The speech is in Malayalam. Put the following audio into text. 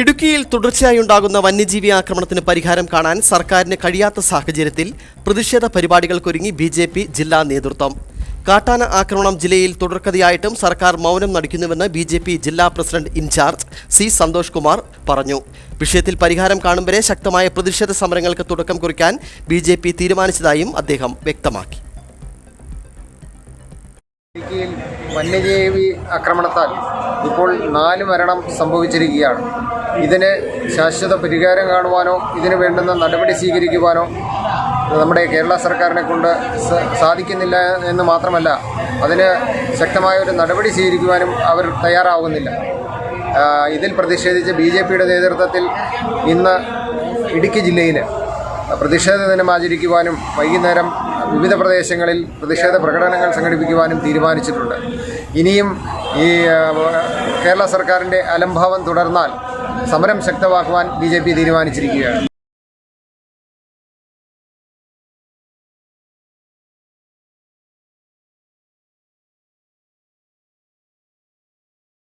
ഇടുക്കിയിൽ തുടർച്ചയായി ഉണ്ടാകുന്ന വന്യജീവി ആക്രമണത്തിന് പരിഹാരം കാണാൻ സർക്കാരിന് കഴിയാത്ത സാഹചര്യത്തിൽ പ്രതിഷേധ പരിപാടികൾക്കൊരുങ്ങി ബി ജെ പി ജില്ലാ നേതൃത്വം. കാട്ടാന ആക്രമണം ജില്ലയിൽ തുടർക്കഥയായിട്ടും സർക്കാർ മൗനം നടിക്കുന്നുവെന്ന് ബി ജെ പി ജില്ലാ president in charge C Santhosh Kumar പറഞ്ഞു. വിഷയത്തിൽ പരിഹാരം കാണും വരെ ശക്തമായ പ്രതിഷേധ സമരങ്ങൾക്ക് തുടക്കം കുറിക്കാൻ ബി ജെ പി തീരുമാനിച്ചതായും അദ്ദേഹം വ്യക്തമാക്കി. വന്യജീവി ആക്രമണത്താൽ ഇപ്പോൾ നാല് മരണം സംഭവിച്ചിരിക്കുകയാണ്. ഇതിന് ശാശ്വത പരിഹാരം കാണുവാനോ ഇതിന് വേണ്ടുന്ന നടപടി സ്വീകരിക്കുവാനോ നമ്മുടെ കേരള സർക്കാരിനെ കൊണ്ട് സാധിക്കുന്നില്ല എന്ന് മാത്രമല്ല അതിന് ശക്തമായ ഒരു നടപടി സ്വീകരിക്കുവാനും അവർ തയ്യാറാവുന്നില്ല. ഇതിൽ പ്രതിഷേധിച്ച് ബി ജെ പിയുടെ നേതൃത്വത്തിൽ ഇന്ന് ഇടുക്കി ജില്ലയിൽ പ്രതിഷേധ ദിനം ആചരിക്കുവാനും വൈകുന്നേരം വിവിധ പ്രദേശങ്ങളിൽ പ്രതിഷേധ പ്രകടനങ്ങൾ സംഘടിപ്പിക്കുവാനും തീരുമാനിച്ചിട്ടുണ്ട്. ഇനിയും ഈ കേരള സർക്കാരിന്റെ അലംഭാവം തുടർന്നാൽ സമരം ശക്തമാക്കുവാൻ ബി തീരുമാനിച്ചിരിക്കുകയാണ്.